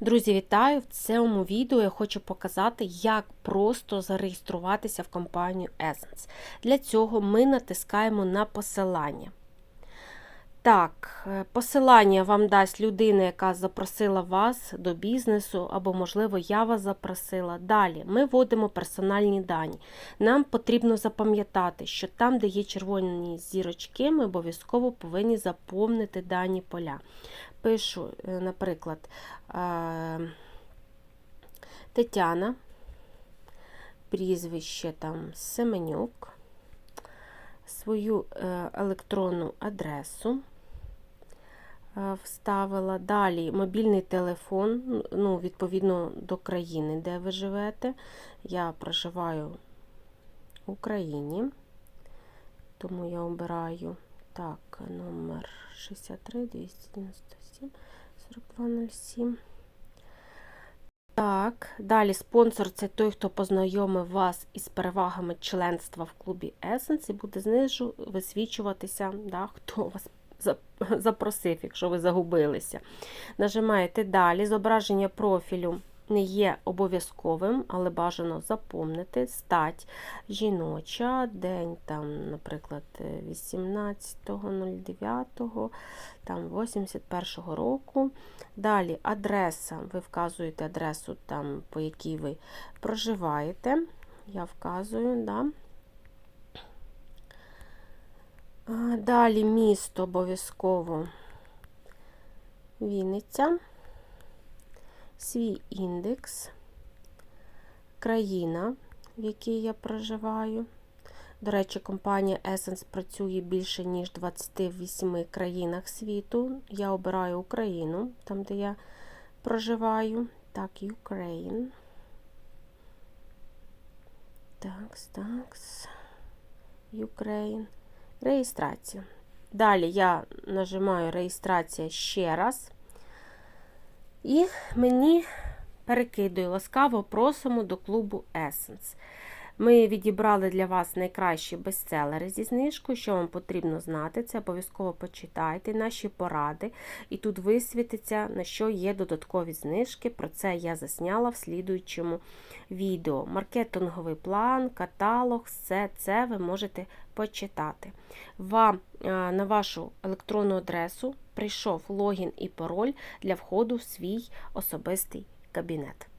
Друзі, вітаю! В цьому відео я хочу показати, як просто зареєструватися в компанію Essence. Для цього ми натискаємо на посилання. Так, е, посилання вам дасть людина, яка запросила вас до бізнесу, або, можливо, я вас запросила. Далі ми вводимо персональні дані. Нам потрібно запам'ятати, що там, де є червоні зірочки, ми обов'язково повинні заповнити дані поля. Пишу, е, наприклад, е, Тетяна, прізвище там Семенюк, свою електронну адресу вставила. Далі мобільний телефон, ну, відповідно до країни, де ви живете. Я проживаю в Україні, тому я обираю так, номер 63 297 4207. Так, далі спонсор це той, хто познайомив вас із перевагами членства в клубі Essence і буде знизу висвічуватися, да, хто вас запросив, якщо ви загубилися. Нажимаєте далі. Зображення профілю не є обов'язковим, але бажано запомнити. Стать жіноча, день, там, наприклад, 18.09, там 81 року. Далі адреса. Ви вказуєте адресу, там, по якій ви проживаєте. Я вказую, да. Далі місто обов'язково Вінниця, свій індекс, країна, в якій я проживаю. До речі, компанія Essence працює більше, ніж в 28 країнах світу. Я обираю Україну, там, де я проживаю. Так, Ukraine. Такс, такс. Ukraine. Реєстрація. Далі я нажимаю реєстрація ще раз. І мені перекидує ласкаво просимо до клубу Essence. Ми відібрали для вас найкращі бестселери зі знижкою. Що вам потрібно знати, це обов'язково почитайте наші поради. І тут висвітиться, на що є додаткові знижки. Про це я засняла в слідуючому відео. Маркетинговий план, каталог, все це ви можете почитати. Вам е, на вашу електронну адресу прийшов логін і пароль для входу в свій особистий кабінет.